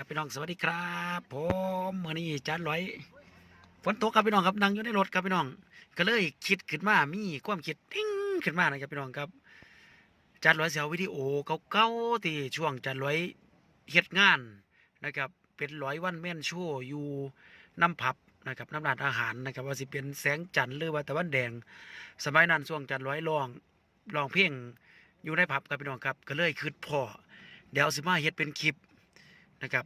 ครับพี่น้องสวัสดีครับผมเมื่อนี้จานร้อยฝนตกครับพี่น้องครับนั่งอยู่ในรถครับพี่น้อง ก็เลยคิดขึ้นมามีความคิดติ้งขึ้นมานะครับพี่น้องครับจานร้อยเสียวิดีโอเก่าๆที่ช่วงจานร้อยเฮ็ดงานนะครับเป็นร้อยวันแม่นโชว์อยู่น้ำผับนะครับน้ำร้านอาหารนะครับว่าสิเป็นแสงจันทร์หรือว่าตะวันแดง สมัยนั้นช่วงจานร้อยร้องร้องเพลงอยู่ในผับครับพี่น้องครับ ก็เลยคิดพอเดี๋ยวสิมาเฮ็ดเป็นคลิป นะครับ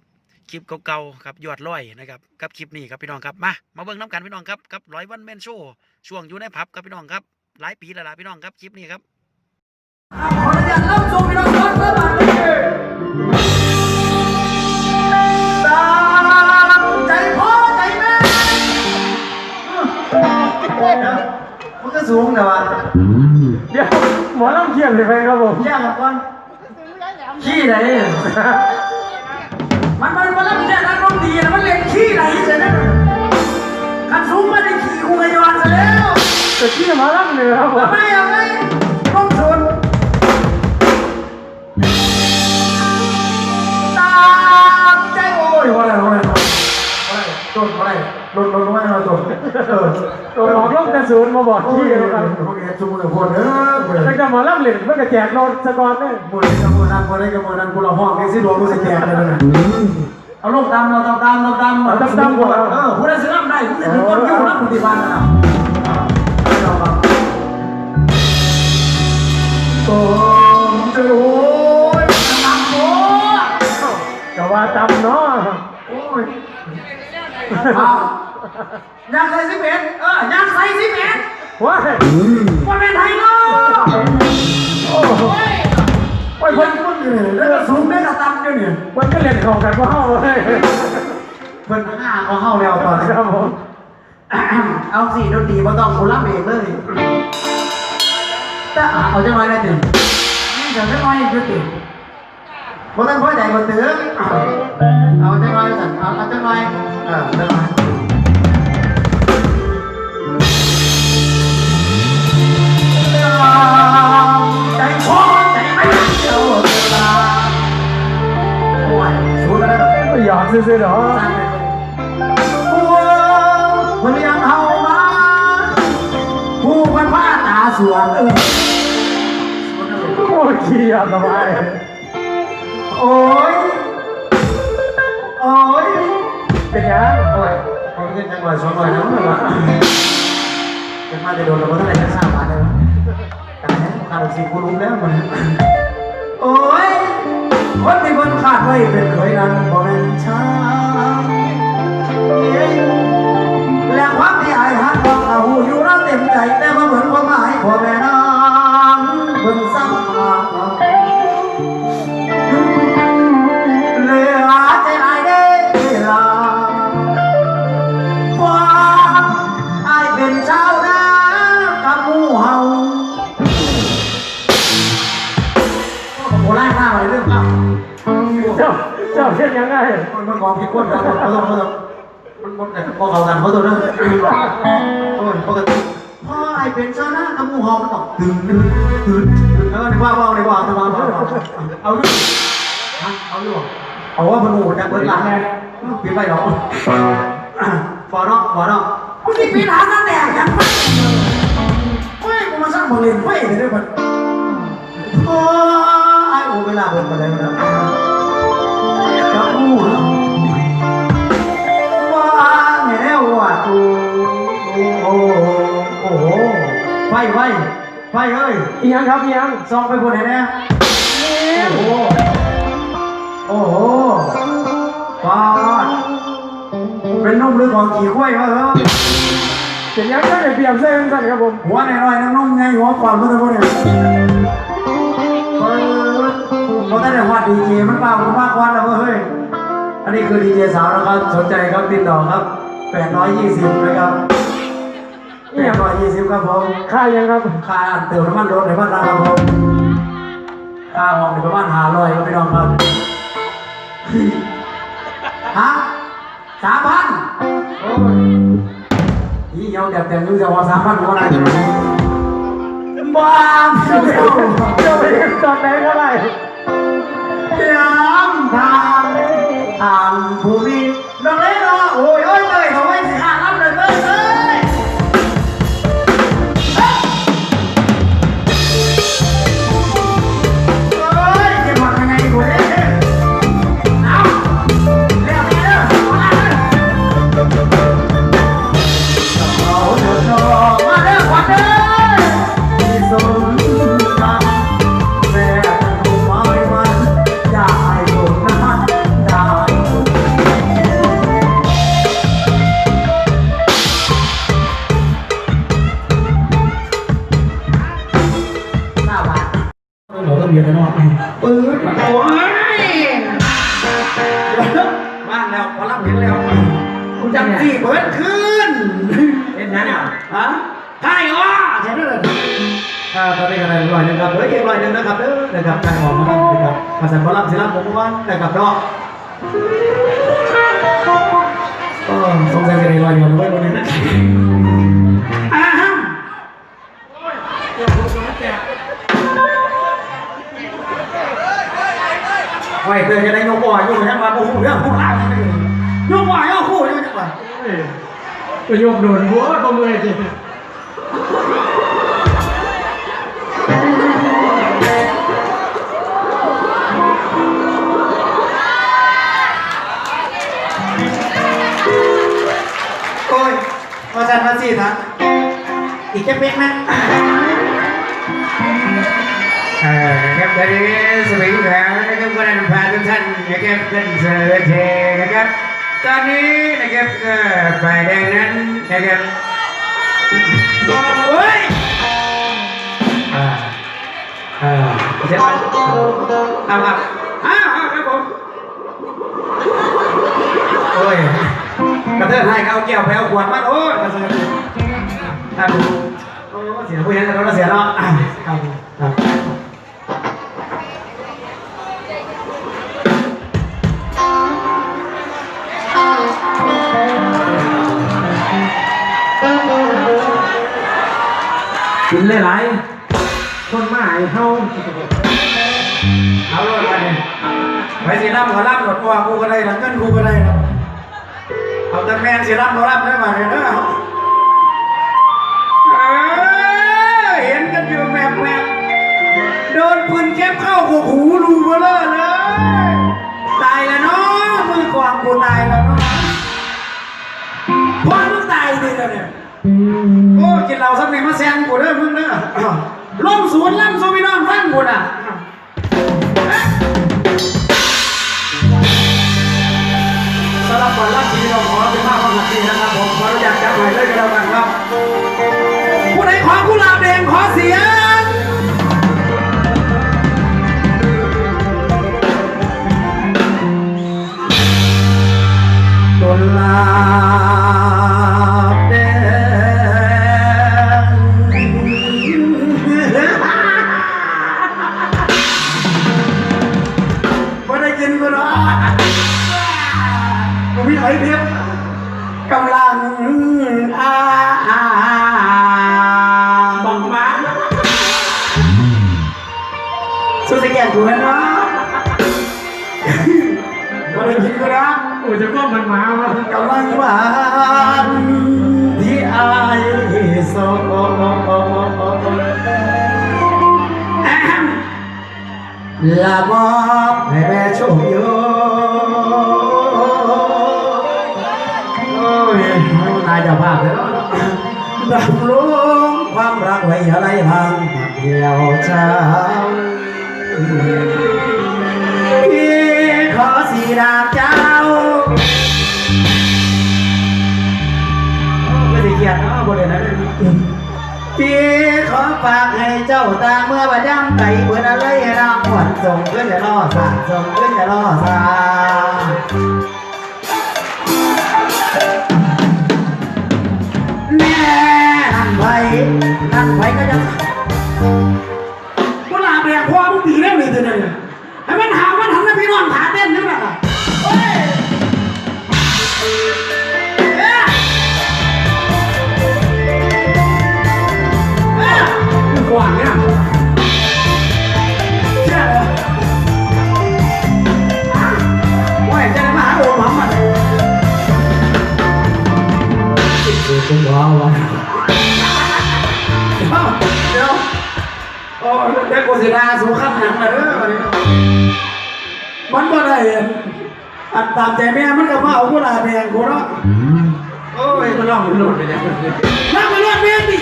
คลิปเก่าๆครับยอดร้อยนะครับกับคลิปนี้ครับพี่น้องครับมามาเบิ่งน้ำกันพี่น้องครับกับร้อยวันแมนโชว์ช่วงอยู่ในผับครับพี่น้องครับหลายปีแล้วล่ะพี่น้องครับคลิปนี้ครับขออนุญาตรับชมพี่น้องครับสวัสดีตามใจพ่อใจแม่มันก็สูงแต่ว่าเดี๋ยวหมอลำเขียนเลยไปครับผมแย่กับก่อนขี้ไหนมัน ขี้ไหนเสียนั่นขันสูงมาได้ขี้คุยวันซะแล้วแต่ที่หมอลำเลยครับผมทำไมอะไงต้องชนตามใจโอ้ยว่าอะไรว่าอะไรว่าอะไรโดนว่าอะไรโดนโดนว่าอะไรโดนเออตัวหมอลำแต่ศูนย์มาบอกโอ้ที่ยกันครับพวกแกชุ่มมือคนเออเบื่อแต่ก็หมอลำเหรียญเพื่อกระแจกโนนสกอร์เนี่ยมือกับมือนั้นคนได้กับมือนั้นคนละห้องนี่สิหลวงมือสิแกเลยนะ เอาลูกดำเราดำดำดำดำดำเออผู้ใดซื้อน้ำได้ผู้ใดถือก้นยิ้วน้ำปฏิบัตินะโอ้จะโอ้ยดำโอ้ก็ว่าจำเนาะโอ้ยเอาอยากใส่สิบเอ็ดเอออยากใส่สิบเอ็ดว้ายว่าเป็นไทยเนาะโอ้โหโอ้ยคนคน อยู่เนี่ยแล้วก็สูงได้กระตันอยู่เนี่ยมันก็เล่นของกันเพราะเฮาเลยเพิ่นห้าก็เข้าแล้วตอนนี้ครับผมเอาสี่ดนตรีมาต้องคนรับเองเลยแต่เอาจังไรได้ถึงนี่จะจังไรยุติบ่ต้องพ่อใจบ่ตื้อเอาจังไรสั่นเอาเอาจังไรเออจังไร ซื่อๆเนาะมันยังเอามาผู้พันผ้าตาสวนเออโอ้ยขี้ยาสบายโอ้ยโอ้ยเป็นยังโอ้ยเขาเรียกจังหวะสองหน่อยนะมึงวะเป็นมาจะโดนเราเท่าไหร่จะสร้างมาเลยวะแต่แล้วขาดสิ่งกูรู้แล้วมันโอ้ยคนที่คนขาดไว้เป็นเคยนั้นบ่แม่ เจ้าเห็นยังไงมันมันมองผิดคนกันเขาต้องเขาต้องมันมันแต่พอเขากันเขาตัวนั้นโอ้ยปกติพ่อไอเป็นชาวนากับหมูเฮามันต้องตื่นตื่นตื่นเออในว่าว่าในว่าในว่าเอาอยู่ฮะเอาอยู่เอาว่ามันโหดจากเบิร์ดหลังไงปิดไปหรอฟอร์นอกฟอร์นอกกูสิปิดหาหน้าแดงยังไงเฮ้ยกูมาสร้างบอลเลนเฮ้ยเดี๋ยวมันโอ้ไอโอเวลาเบิร์ดมาเลยนะกับ ยอีหยังครับอีหยังซองไปบนไหนแน่โอ้โหโอ้โหฟาดเป็นนุ่มหรือของขี่ข้วยวะเหรอเป็นยังก็ได้เปรียบเส้นสั่นครับผมหัวหน่อยๆนั่งนุ่มไงหัวฟาดมันจะบนเนี่ยเฮ้ยพอได้แต่ว่าดีเจมันเปล่ามันมากกว่าแล้วเฮ้ยอันนี้คือดีเจสาวนะครับสนใจครับติดต่อครับ820นะครับ นี่ร้อยยี่สิบครับผมค่ายังครับค่าเติมน้ำมันรถในบ้านเราครับผมค่าห้องในบ้านหารอยก็ไบพี่น้องครับฮะสามพันยี่เยงเด็บแต่งยุ่งจะว่าสามพันก็าอะไรบ้าเจ้าเจ้าไปจอดไหนเท่าไหร่ยามทางทางภูมิน้องเล่นเนาะโอ้ยเอ้ยเตยเขา เดียวจะรอดไหมปืนโอ้ยบ้านแล้วพอรับเห็นแล้วคุณจำงจีเปิดขึ้นเห็นนะเนี่ยฮะใช่อ้อใช่ด้วยถ้าถ้าเป็นอะไรลอยนึงครับเหลืออีกหน่อยนึงนะครับเด้อนะครับการออกมานะครับภาษาพลังศิลป์ผมว่านะคกับเนาะ ประโยคโดนหัวก็มือจริงโอ้ยมาจันมาสิท่านอีกแค่เป๊กนะเออนะครับตอนนี้สวัสดีครับนะครับก็ได้นำพาทุกท่านนะครับขึ้นเสือเทนะครับ ตอนนี้นะครับฝ่ายแดงนั้นนะครับเฮ้ยอ่าอ่าเดี๋ยวมันเอาครับอ้าวครับผมโอ้ยกระเทยให้เขาเอาแก้วแพ้วขวดมาโอ้ยกระเทยครับโอ้เสียผู้เห็นแต่เราเสียเนาะ กินหลายๆคนมายเฮาเอาเลยไปเนี่ยไปสิรับก็รับหลดว่ากูก็ได้หลังเงินกูก็ได้นะเอาแต่แม่สิรับก็รับได้มาเนี่ยนะเห็นกันอยู่แมบแมบโดนปืนแก๊ปเข้าหัวหูรูเบลอเลยตายแล้วเนาะมือกวางกูตายแล้วเนาะพ่อมึงตายดิแล้วเนี่ย เราสักหนึ่งมาแซงกูเด้อมึงเด้อล่มสูนล่ำโซพี่น้องฟังกูน่ะสำหรับก่อนรับทีเราขอเป็นมากความหักดีนะครับผมขออนุญาตจับหน่อยเลยก็แล้วกันครับผู้ใดขอกุหลาบแดงขอเสียง สุดสแกนกูเห็นเนาะมาได้ยินกูนะโอ้จะก็มันมาวะกำลังหวานที่อายโซแอมลามอบให้แม่ชมอยู่โอ้ยนายเจ้าภาพเลยเนาะดำรงความรักไว้อะไรทางเดียวเจ้า พี่ขอสีดาบเจ้าไม่ได้เกียดเนาะบนเลยนะพี่ขอฝากให้เจ้าตาเมื่อบัดย่ำไก่เปิดอะไรให้นางหวนส่งขึ้นจะล่อสาส่งขึ้นจะล่อสาแน่นั่นไปนั่นไปก็จะ กพ่อมึงตีได้เลยวนึงให้มันหามันทำให้พี่น้องขาเต้นนั่นแหละเฮ้ยเอ๊ะเอ๊ะกว่างเนี่ยเชื่อเหรอว่าจะได้มาหาโอมหมันดูคุณว้าว โอ้เด็กกูสิดาสูขันหนังเลยเด้อวันนี้มันก็ได้อันตามใจแม่มันก็มาเอากุหลาบแดงกูเนาะโอ้ยก็ลองมันหลุดไปเนี่ยแล้วมาเลือดแม่ติขี้ทำบัต